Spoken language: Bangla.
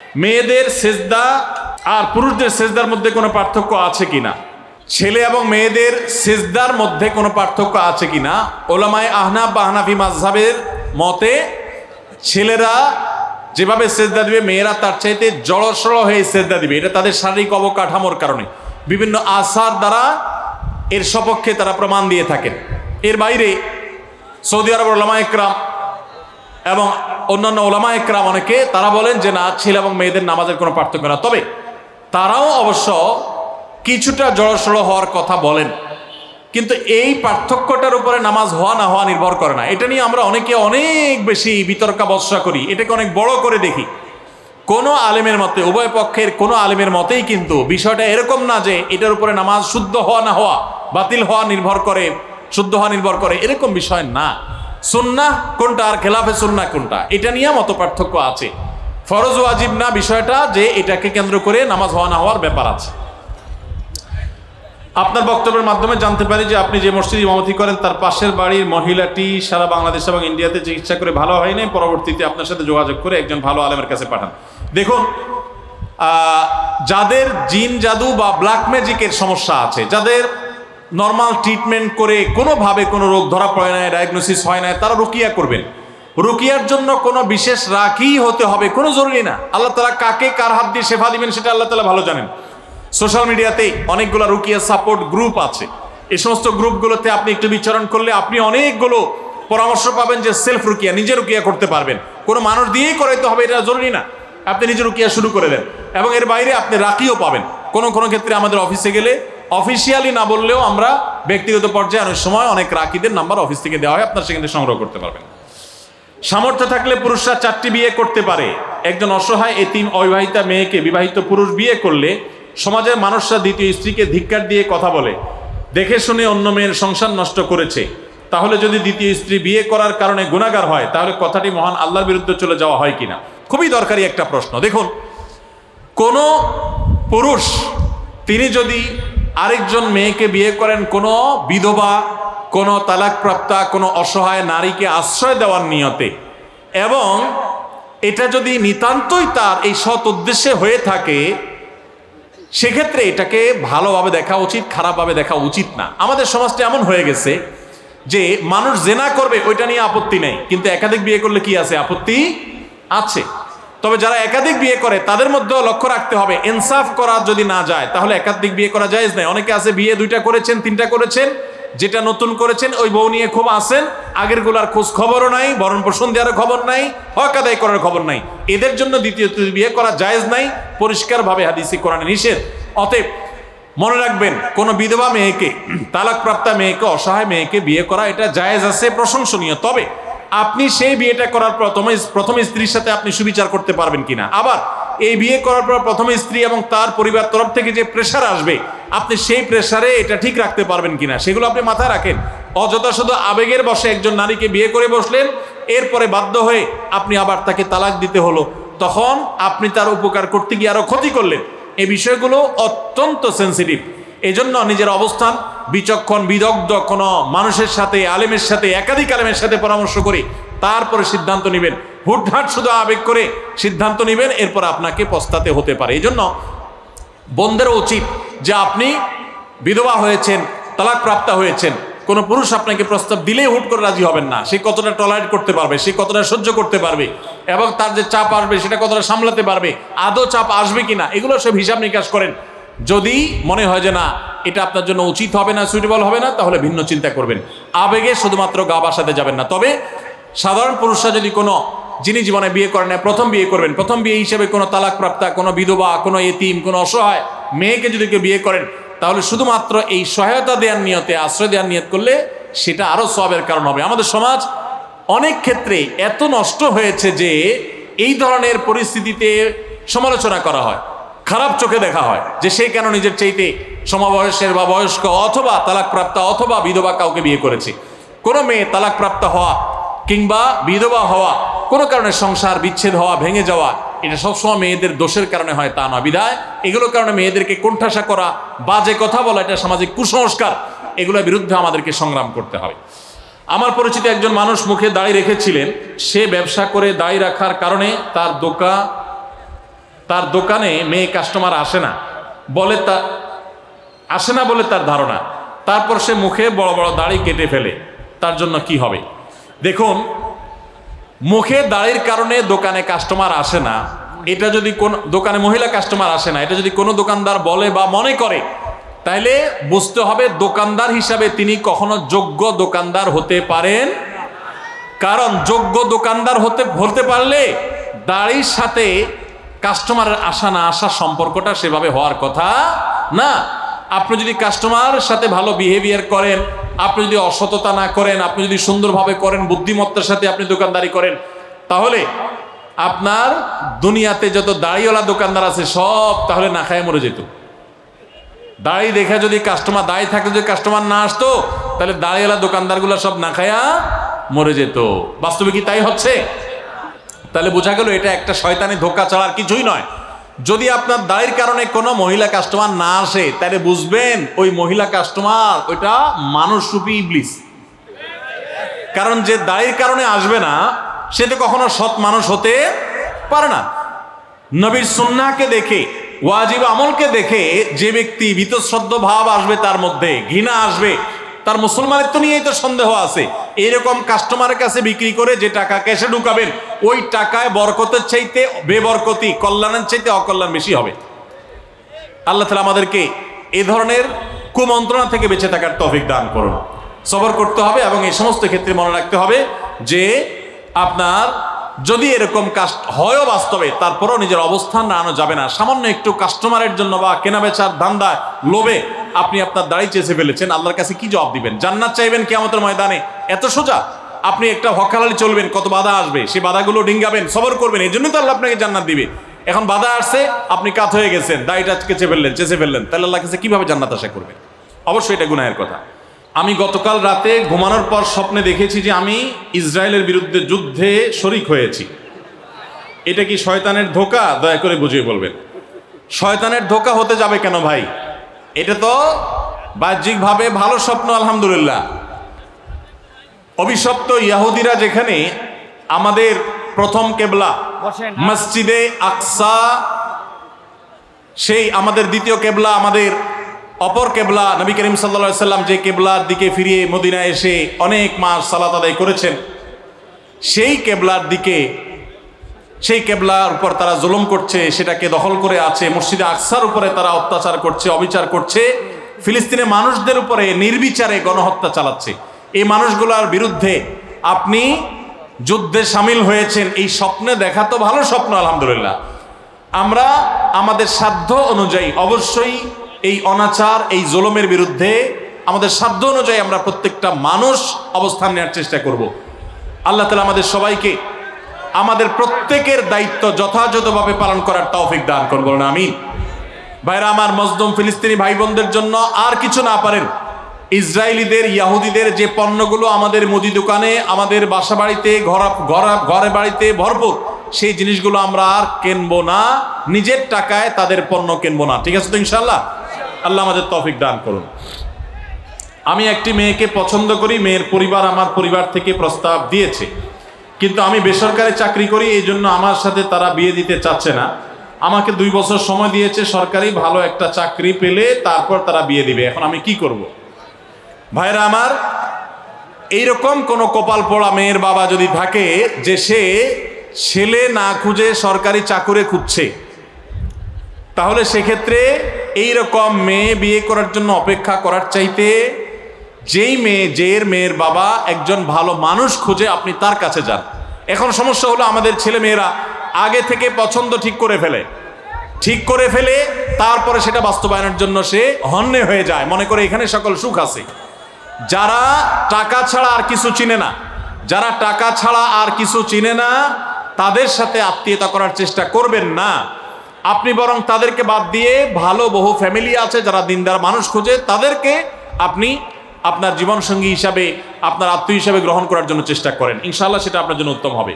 মেয়েদের সেজদা আর পুরুষদের সেজদার মধ্যে কোনো পার্থক্য আছে কিনা? ছেলে এবং মেয়েদের সেজদার মধ্যে কোনো পার্থক্য আছে কিনা? ওলামায় আহনাব বা আহনাফি মাজহাবের মতে, ছেলেরা যেভাবে সেজদা দিবে, মেয়েরা তার চাইতে জড়সড় হয়ে সেজদা দিবে। এটা তাদের শারীরিক অবকাঠামোর কারণে। বিভিন্ন আসার দ্বারা এর সপক্ষে তারা প্রমাণ দিয়ে থাকেন। এর বাইরে সৌদি আরব ওলামা একরাম এবং অন্যান্য ওলামা একরাম অনেকে, তারা বলেন যে না, ছেলে এবং মেয়েদের নামাজের কোনো পার্থক্য না। তবে তারাও অবশ্য কিছুটা জড়সড় হওয়ার কথা বলেন। কিন্তু এই পার্থক্যটার উপরে নামাজ হওয়া না হওয়া নির্ভর করে না। এটা নিয়ে আমরা অনেকে অনেক বেশি বিতর্কাবস্যা করি। এটাকে অনেক বড় করে দেখি। কোনো আলেমের মতে, উভয় পক্ষের কোনো আলেমের মতেই কিন্তু বিষয়টা এরকম না যে এটার উপরে নামাজ শুদ্ধ হওয়া না হওয়া, বাতিল হওয়া নির্ভর করে, শুদ্ধ হওয়া নির্ভর করে, এরকম বিষয় না। সুন্না কোনটা আর খেলাফে সুন্না কোনটা? এটা নিয়ে মত পার্থক্য আছে। ফরজ ওয়াজিব না বিষয়টা যে এটাকে কেন্দ্র করে নামাজ হওয়া না হওয়ার ব্যাপার আছে। আপনার বক্তব্যের মাধ্যমে জানতে পারি যে আপনি যে মসজিদ ইমামতি করেন, তার পাশের বাড়ির মহিলাটি সারা বাংলাদেশ এবং ইন্ডিয়াতে চিকিৎসা করে ভালো হয়নি পরবর্তীতে আপনার সাথে যোগাযোগ করে একজন ভালো আলেমের কাছে পাঠান। দেখুন যাদের জিন জাদু বা ব্ল্যাক ম্যাজিকের সমস্যা আছে, যাদের নর্মাল ট্রিটমেন্ট করে কোনোভাবে কোনো রোগ ধরা পড়ে না ডায়াগনোসিস হয় না তারা রুকিয়া করবেন। রুকিয়ার জন্য কোনো বিশেষ রাখই হতে হবে, কোনো জরুরি না। আল্লাহ তালা কাকে কার হাত দিয়ে শেফা দিবেন সেটা আল্লাহ তালা ভালো জানেন। সোশ্যাল মিডিয়াতে অনেকগুলো রুকিয়া সাপোর্ট গ্রুপ আছে। এই সমস্ত গ্রুপগুলোতে আপনি একটু বিচরণ করলে আপনি অনেকগুলো পরামর্শ পাবেন যে সেলফ রুকিয়া, নিজে রুকিয়া করতে পারবেন। কোনো মানুষ দিয়েই করাইতে হবে, এটা জরুরি না। আপনি নিজে রুকিয়া শুরু করে দেন। এবং এর বাইরে আপনি রাখিও পাবেন। কোনো কোনো ক্ষেত্রে আমাদের অফিসে গেলে অফিসিয়ালি না বললেও আমরা ব্যক্তিগত পর্যায়ে অনেক সময় অনেক রাকিদের নাম্বার অফিস থেকে দেওয়া হয়, আপনার সেখান থেকে সংগ্রহ করতে পারবেন। সামর্থ্য থাকলে পুরুষরা চারটি বিয়ে করতে পারে। একজন অসহায় এতিম অবিবাহিতা মেয়েকে বিবাহিত পুরুষ বিয়ে করলে সমাজের মানুষরা দ্বিতীয় স্ত্রীকে ধিক্কার দিয়ে কথা বলে, দেখে শুনে অন্য মেয়ের সংসার নষ্ট করেছে। তাহলে যদি দ্বিতীয় স্ত্রী বিয়ে করার কারণে গুণাগার হয়, তাহলে কথাটি মহান আল্লাহর বিরুদ্ধে চলে যাওয়া হয় কিনা? খুবই দরকারি একটা প্রশ্ন। দেখুন, কোনো পুরুষ, তিনি যদি আরেকজন মেয়েকে বিয়ে করেন, কোনো বিধবা, কোনো তালাকপ্রাপ্তা, কোনো অসহায় নারীকে আশ্রয় দেওয়ার নিয়তে। এবং এটা যদি নিতান্তই তার এই সৎ উদ্দেশ্যে হয়ে থাকে, সেক্ষেত্রে এটাকে ভালোভাবে দেখা উচিত, খারাপভাবে দেখা উচিত না। আমাদের সমাজটা এমন হয়ে গেছে যে মানুষ জেনা করবে, ওইটা নিয়ে আপত্তি নেই। কিন্তু একাধিক বিয়ে করলে কি আছে? আপত্তি আছে। তবে যারা একাধিক বিয়ে করে, তাদের মধ্যেও লক্ষ্য রাখতে হবে, ইনসাফ করা যদি না যায়, তাহলে একাধিক বিয়ে করা যায় নাই অনেকে আছে বিয়ে দুইটা করেছেন, তিনটা করেছেন, যেটা নতুন করেছেন, ওই বউ নিয়ে খুব আসেন আগেরগুলার খোঁজ খবরও নাই বরণ পোষণ দেওয়ার খবর নাই, হক আদায় করার খবর নাই। এদের জন্য দ্বিতীয় বিয়ে করা জায়েজ নাই, পরিষ্কারভাবে হাদিসি কোরআনে নিষেধ। অতএব মনে রাখবেন, কোনো বিধবা মেয়েকে, তালাকপ্রাপ্তা মেয়েকে, অসহায় মেয়েকে বিয়ে করা, এটা জায়েজ আছে, প্রশংসনীয়। তবে আপনি সেই বিয়েটা করার পর প্রথম প্রথম স্ত্রীর সাথে আপনি সুবিচার করতে পারবেন কিনা? আবার এই বিয়ে করার পর প্রথম স্ত্রী এবং তার পরিবার তরফ থেকে যে প্রেশার আসবে, আপনি সেই প্রেশারে এটা ঠিক রাখতে পারবেন কিনা? সেগুলো আপনি মাথায় রাখেন। অযথা শুধু আবেগের বসে একজন নারীকে বিয়ে করে বসলেন, এরপরে বাধ্য হয়ে আপনি আবার তাকে তালাক দিতে হলো। তখন আপনি তার উপকার করতে গিয়ে আরও ক্ষতি করলেন। এই বিষয়গুলো অত্যন্ত সেন্সিটিভ এজন্য নিজের অবস্থান বিচক্ষণ, বিদগ্ধ কোনো মানুষের সাথে, আলেমের সাথে, একাধিক আলেমের সাথে পরামর্শ করে তারপরে সিদ্ধান্ত নেবেন। হুটহাট শুধু আবেগ করে সিদ্ধান্ত নেবেন, এরপর আপনাকে পস্তাতে হতে পারে। এই জন্য বোনদেরও উচিত যে আপনি বিধবা হয়েছেন তালাক প্রাপ্তা হয়েছেন, কোনো পুরুষ আপনাকে প্রস্তাব দিলেই হুট করে রাজি হবেন না। সে কতটা টলারেট করতে পারবে, সে কতটা সহ্য করতে পারবে, এবং তার যে চাপ আসবে, সেটা কতটা সামলাতে পারবে, আদৌ চাপ আসবে কিনা, এগুলো সব হিসাব নিকাশ করেন। যদি মনে হয় যে না, এটা আপনার জন্য উচিত হবে না সুইটেবল হবে না, তাহলে ভিন্ন চিন্তা করবেন। আবেগে শুধুমাত্র গা বাসাতে যাবেন না। তবে সাধারণ পুরুষরা যদি কোনো যিনি জীবনে বিয়ে করেন, প্রথম বিয়ে করবেন, প্রথম বিয়ে হিসেবে কোনো তালাক প্রাপ্তা কোনো বিধবা, কোনো এতিম, কোনো অসহায় মেয়েকে যদি কেউ বিয়ে করেন, তাহলে শুধুমাত্র এই সহায়তা দেওয়ার নিয়তে, আশ্রয় দেওয়ার নিয়ত করলে সেটা আরও সবের কারণ হবে। আমাদের সমাজ অনেক ক্ষেত্রে এত নষ্ট হয়েছে যে এই ধরনের পরিস্থিতিতে সমালোচনা করা হয়। খারাপ চোখে দেখা হয় যে সে কেন নিজের চাইতে সমাবয়সের বা বয়স্ক অথবা তালাকপ্রাপ্ত অথবা বিধবা কাউকে বিয়ে করেছে। কোনো মেয়ে তালাকপ্রাপ্ত হওয়া কিংবা বিধবা হওয়া, কোনো কারণে সংসার বিচ্ছেদ হওয়া, ভেঙে যাওয়া, এটা সবসময় মেয়েদের দোষের কারণে হয়, তা না বিধায় এগুলোর কারণে মেয়েদেরকে কোণঠাসা করা, বাজে কথা বলা, এটা সামাজিক কুসংস্কার, এগুলোর বিরুদ্ধে আমাদেরকে সংগ্রাম করতে হবে। আমার পরিচিত একজন মানুষ মুখে দাড়ি রেখেছিলেন, সে ব্যবসা করে দাড়ি রাখার কারণে তার দোকান তার দোকানে মেয়ে কাস্টমার আসে না। বলে তা, আসে না বলে তার ধারণা। তারপর সে মুখে বড় বড় দাড়ি কেটে ফেলে। তার জন্য কি হবে? দেখুন, মুখে দাড়ির কারণে দোকানে কাস্টমার আসে না। এটা যদি কোন, দোকানে মহিলা কাস্টমার আসে না, এটা যদি কোনো দোকানদার বলে বা মনে করে, তাইলে বুঝতে হবে দোকানদার হিসাবে তিনি কখনো যোগ্য দোকানদার হতে পারেন। কারণ যোগ্য দোকানদার হতে হতে পারলে দাড়ির সাথে কাস্টমারের আসা না আসা সম্পর্কটা সেভাবে হওয়ার কথা না। আপনি যদি কাস্টমারের সাথে ভালো বিহেভিয়ার করেন, আপনি যদি অসততা না করেন, আপনি যদি সুন্দরভাবে করেন, বুদ্ধিমত্তার সাথে আপনি দোকানদারি করেন, তাহলে আপনার দুনিয়াতে যত দাড়িওয়ালা দোকানদার আছে সব তাহলে না খায় মরে যেত। দাড়ি দেখে যদি কাস্টমার দাঁড়িয়ে থাকতে যদি কাস্টমার না আসতো, তাহলে দাড়িওয়ালা দোকানদারগুলো সব না খায়া মরে যেত। বাস্তবে কি তাই হচ্ছে? তাহলে বোঝা গেল এটা একটা শয়তানি ধোকা ছাড়ার কিছুই নয়। যদি আপনার দাড়ির কারণে কোনো মহিলা কাস্টমার না আসে, তাহলে বুঝবেন ওই মহিলা কাস্টমার ওইটা মানুষ রূপী ইবলিস। কারণ যে দাড়ির কারণে আসবে না, সে তো কখনো সৎ মানুষ হতে পারে না। নবীর সুন্নাহকে দেখে, ওয়াজিব আমলকে দেখে যে ব্যক্তি ভীতশ্রদ্ধ ভাব আসবে তার মধ্যে, ঘৃণা আসবে, তার মুসলমানের তো নিয়েই তো সন্দেহ আছে। এরকম কাস্টমারের কাছে বিক্রি করে যে টাকা ক্যাশে ঢুকাবেন ওই টাকায় বরকতের চাইতে বেবরকতি, কল্যাণের চাইতে অকল্যাণ বেশি হবে। আল্লাহ তালা আমাদেরকে এ ধরনের কুমন্ত্রণা থেকে বেঁচে থাকার তফিক দান করুন। সবর করতে হবে এবং এই সমস্ত ক্ষেত্রে মনে রাখতে হবে যে, আপনার যদি এরকম কাস্ট হয়ও বাস্তবে, তারপরও নিজের অবস্থান রানো যাবে না। সামান্য একটু কাস্টমারের জন্য বা কেনা বেচার ধান্দায় লোভে আপনি আপনার দাড়ি চেষে ফেলেছেন, আল্লাহর কাছে কি জবাব দিবেন? জান্নাত চাইবেন কেমতের ময়দানে? এত সোজা? আপনি একটা হকালালি চলবেন, কত বাধা আসবে, সেই বাধাগুলো ডিঙ্গাবেন, সবর করবেন, এই জন্যই তো আল্লাহ আপনাকে জান্নাত দিবে। এখন বাধা আসছে, আপনি কাত হয়ে গেছেন, দাড়িটা কেচে ফেললেন, চেঁচে ফেললেন, তাহলে আল্লাহ কাছে কীভাবে জান্নাত আশা করবেন? অবশ্যই এটা গুনাহের কথা। আমি গতকাল রাতে ঘুমানোর পর স্বপ্নে দেখেছি যে আমি ইসরায়েলের বিরুদ্ধে যুদ্ধে শরিক হয়েছি। এটা কি শয়তানের ধোকা? দয়া করে বুঝিয়ে বলবেন। শয়তানের ধোকা হতে যাবে কেন ভাই? এটা তো বাহ্যিকভাবে ভালো স্বপ্ন, আলহামদুলিল্লাহ। অভিশপ্ত ইয়াহুদিরা যেখানে আমাদের প্রথম কেবলা মসজিদে আকসা সেই আমাদের দ্বিতীয় কেবলা আমাদের অপর কেবলা নবী করিম সাল্লা সাল্লাম যে কেবলার দিকে ফিরিয়ে মদিনা এসে অনেক মাস সালাত আদায় করেছেন সেই কেবলার দিকে সেই কেবলার উপর তারা জুলুম করছে সেটাকে দখল করে আছে মসজিদে আকসার উপরে তারা অত্যাচার করছে অবিচার করছে ফিলিস্তিনের মানুষদের উপরে নির্বিচারে গণহত্যা চালাচ্ছে। এই মানুষগুলোর বিরুদ্ধে আপনি যুদ্ধে সামিল হয়েছেন, এই স্বপ্নে দেখা তো ভালো স্বপ্ন, আলহামদুলিল্লাহ। আমরা আমাদের সাধ্য অনুযায়ী, অবশ্যই এই অনাচার, এই জুলুমের বিরুদ্ধে আমাদের সাধ্য অনুযায়ী আমরা প্রত্যেকটা মানুষ অবস্থান নেওয়ার চেষ্টা করব। আল্লাহ তালা আমাদের সবাইকে আমাদের প্রত্যেকের দায়িত্ব যথাযথভাবে পালন করার তৌফিক দান করুন, বলুন আমিন। ভাইরা, আমার মজদুম ফিলিস্তিনি ভাই বোনদের জন্য আর কিছু না পারেন। ইসরায়েলিদের, ইয়াহুদিদের যে পণ্যগুলো আমাদের মুদি দোকানে, আমাদের বাসা বাড়িতে ঘর, ঘর- বাড়িতে ভরপুর, সেই জিনিসগুলো আমরা আর কিনবো না। নিজের টাকায় তাদের পণ্য কিনবো না। ঠিক আছে তো ইনশাল্লাহ আল্লাহ আমাদের তফিক দান করুন। আমি একটি মেয়েকে পছন্দ করি, মেয়ের পরিবার আমার পরিবার থেকে প্রস্তাব দিয়েছে। কিন্তু আমি বেসরকারি চাকরি করি, এই জন্য আমার সাথে তারা বিয়ে দিতে চাচ্ছে না। আমাকে দুই বছর সময় দিয়েছে সরকারি, ভালো একটা চাকরি পেলে তারপর তারা বিয়ে দিবে। এখন আমি কি করব। ভাইরা আমার, এইরকম কোনো কপাল পড়া মেয়ের বাবা যদি থাকে যে সে ছেলে না খুঁজে সরকারি চাকুরে খুঁজছে, তাহলে সেক্ষেত্রে এইরকম মেয়ে বিয়ে করার জন্য অপেক্ষা করার চাইতে যেই মেয়ে, যের মেয়ের বাবা একজন ভালো মানুষ খুঁজে আপনি তার কাছে যান। এখন সমস্যা হলো আমাদের ছেলে মেয়েরা আগে থেকে পছন্দ ঠিক করে ফেলে। ঠিক করে ফেলে, তারপরে সেটা বাস্তবায়নের জন্য সে হন্যে হয়ে যায়। মনে করে এখানে সকল সুখ আছে। যারা টাকা ছাড়া আর কিছু চিনে না, যারা টাকা ছাড়া আর কিছু চিনে না, তাদের সাথে আত্মীয়তা করার চেষ্টা করবেন না। আপনি বরং তাদেরকে বাদ দিয়ে ভালো বহু ফ্যামিলি আছে, যারা দিনদার মানুষ খোঁজে, তাদেরকে আপনি আপনার জীবনসঙ্গী হিসাবে, আপনার আত্মীয় হিসাবে গ্রহণ করার জন্য চেষ্টা করেন। ইনশাল্লাহ সেটা আপনার জন্য উত্তম হবে।